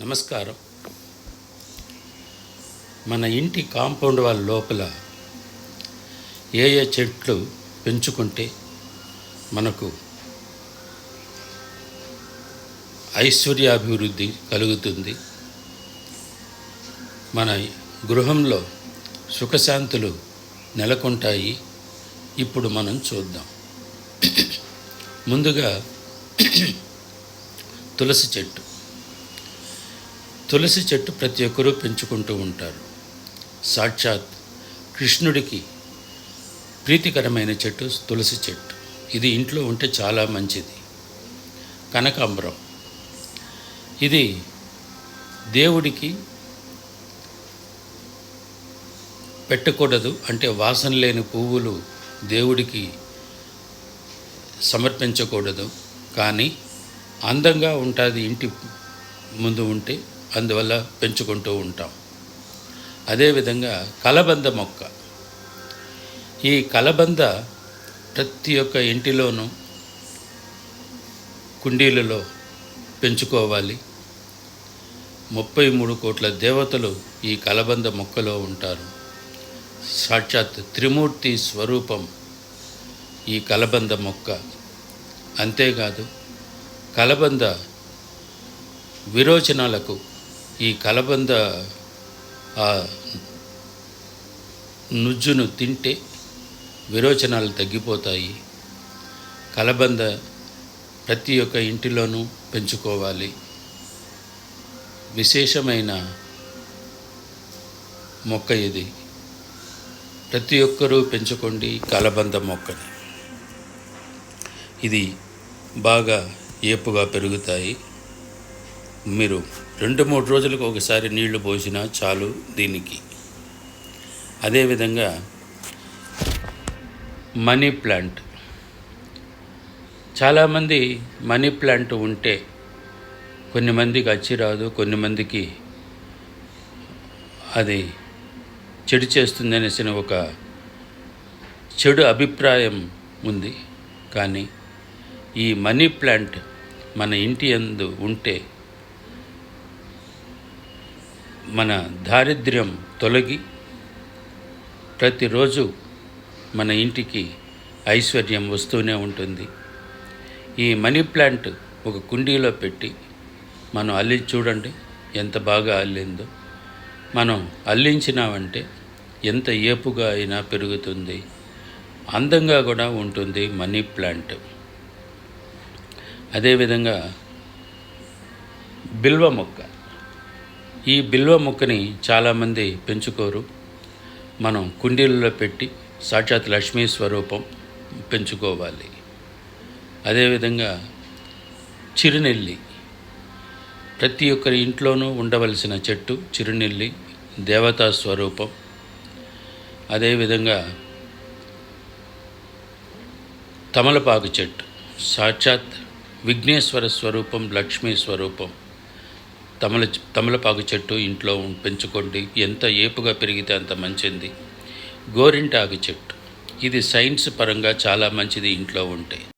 నమస్కారం. మన ఇంటి కాంపౌండ్ వాళ్ళ లోపల ఏ ఏ చెట్లు పెంచుకుంటే మనకు ఐశ్వర్యాభివృద్ధి కలుగుతుంది. మన గృహంలో సుఖశాంతులు నెలకొంటాయి. ఇప్పుడు మనం చూద్దాం. ముందుగా తులసి చెట్టు. తులసి చెట్టు ప్రతి ఒక్కరూ పెంచుకుంటూ ఉంటారు. సాక్షాత్ కృష్ణుడికి ప్రీతికరమైన చెట్టు తులసి చెట్టు. ఇది ఇంట్లో ఉంటే చాలా మంచిది. కనకాంబరం. ఇది దేవుడికి పెట్టకూడదు అంటే వాసన లేని పువ్వులు దేవుడికి సమర్పించకూడదు. కానీ అందంగా ఉంటుంది ఇంటి ముందు ఉంటే అందువల్ల పెంచుకుంటూ ఉంటాం. అదేవిధంగా కలబంద మొక్క. ఈ కలబంద ప్రతి ఒక్క ఇంటిలోనూ కుండీలలో పెంచుకోవాలి. ముప్పై మూడు కోట్ల దేవతలు ఈ కలబంద మొక్కలో ఉంటారు. సాక్షాత్ త్రిమూర్తి స్వరూపం ఈ కలబంద మొక్క. అంతేకాదు కలబంద విరోచనాలకు ఈ కలబంద ఆ నుజ్జును తింటే విరోచనాలు తగ్గిపోతాయి. కలబంద ప్రతి ఒక్క ఇంటిలోనూ పెంచుకోవాలి. విశేషమైన మొక్క ఇది. ప్రతి ఒక్కరూ పెంచుకోండి కలబంద మొక్కని. ఇది బాగా ఏపుగా పెరుగుతాయి. మీరు రెండు మూడు రోజులకు ఒకసారి నీళ్ళు పోసినా చాలు దీనికి. అదేవిధంగా మనీ ప్లాంట్. చాలామంది మనీ ప్లాంట్ ఉంటే కొన్ని మందికి వచ్చి రాదు కొన్ని మందికి అది చెడు చేస్తుంది అనేసిన ఒక చెడు అభిప్రాయం ఉంది. కానీ ఈ మనీ ప్లాంట్ మన ఇంటి అందు ఉంటే మన దారిద్ర్యం తొలగి ప్రతిరోజు మన ఇంటికి ఐశ్వర్యం వస్తూనే ఉంటుంది. ఈ మనీ ప్లాంట్ ఒక కుండీలో పెట్టి మనం అల్లి చూడండి ఎంత బాగా అల్లిందో. మనం అల్లించినామంటే ఎంత ఏపుగా అయినా పెరుగుతుంది. అందంగా కూడా ఉంటుంది మనీ ప్లాంట్. అదేవిధంగా బిల్వ మొక్క. ఈ బిల్వ మొక్కని చాలామంది పెంచుకోరు. మనం కుండీలలో పెట్టి సాక్షాత్ లక్ష్మీ స్వరూపం పెంచుకోవాలి. అదేవిధంగా చిరునెల్లి. ప్రతి ఒక్కరి ఇంట్లోనూ ఉండవలసిన చెట్టు చిరునెల్లి దేవతా స్వరూపం. అదేవిధంగా తమలపాకు చెట్టు సాక్షాత్ విఘ్నేశ్వర స్వరూపం లక్ష్మీ స్వరూపం. తమల తమలపాకు చెట్టు ఇంట్లో పెంచుకోండి. ఎంత ఏపుగా పెరిగితే అంత మంచిది. గోరింటాకు చెట్టు. ఇది సైన్స్ పరంగా చాలా మంచిది ఇంట్లో ఉంటే.